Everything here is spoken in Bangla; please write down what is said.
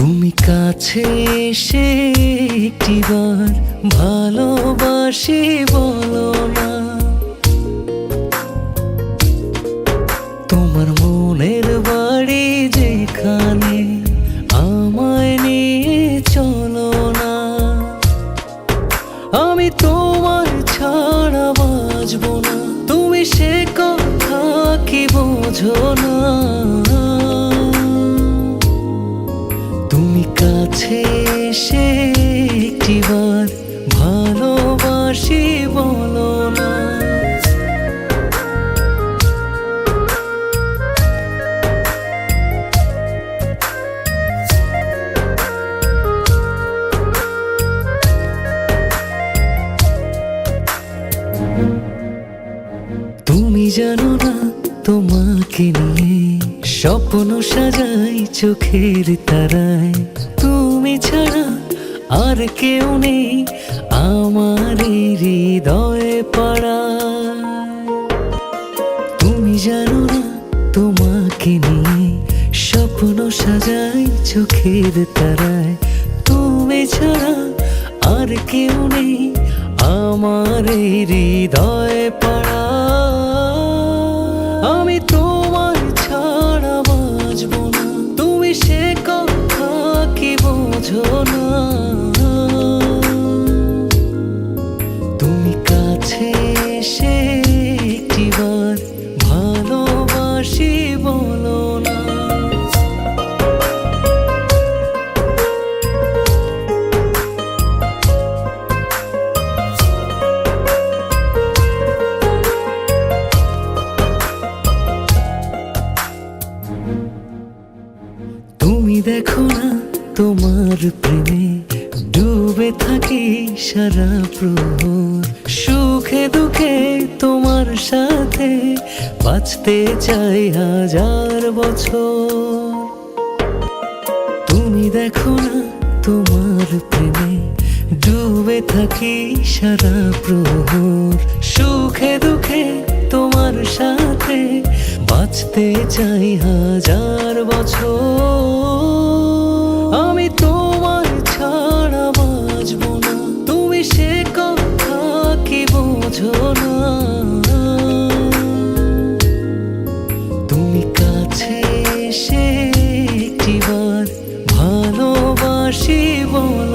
কাছে এসে একটিবার ভালোবাসি বলো না। তোমার মনের বাড়ি যেখানে আমায় নিয়ে চলো না। আমি তোমার ছাড়া বাঁচবো না। তুমি সে কথা কি বোঝো না? এসে একটিবার ভালোবাসি বলো না। তুমি জানো না তোমাকে নিয়ে স্বপ্ন সাজাই চোখের তারায়। তুমি ছাড়া আর কেউ নেই আমার হৃদয়ে পাড়া। তুমি জানো না তোমাকে নিয়ে স্বপ্ন সাজাই চোখের তারায়। তুমি ছাড়া আর কেউ নেই আমার হৃদয়ে দেখো না তোমার প্রেমে ডুবে থাকি সারা প্রহর। সুখে দুঃখে তোমার সাথে বাঁচতে চাই হাজার বছর। তুমি দেখো না তোমার প্রেমে ডুবে থাকি সারা প্রহর। সুখে দুঃখে তোমার সাথে বাঁচতে চাই হাজার বছর। বোঝো না তুমি কাছে এসে একটিবার ভালোবাসি বল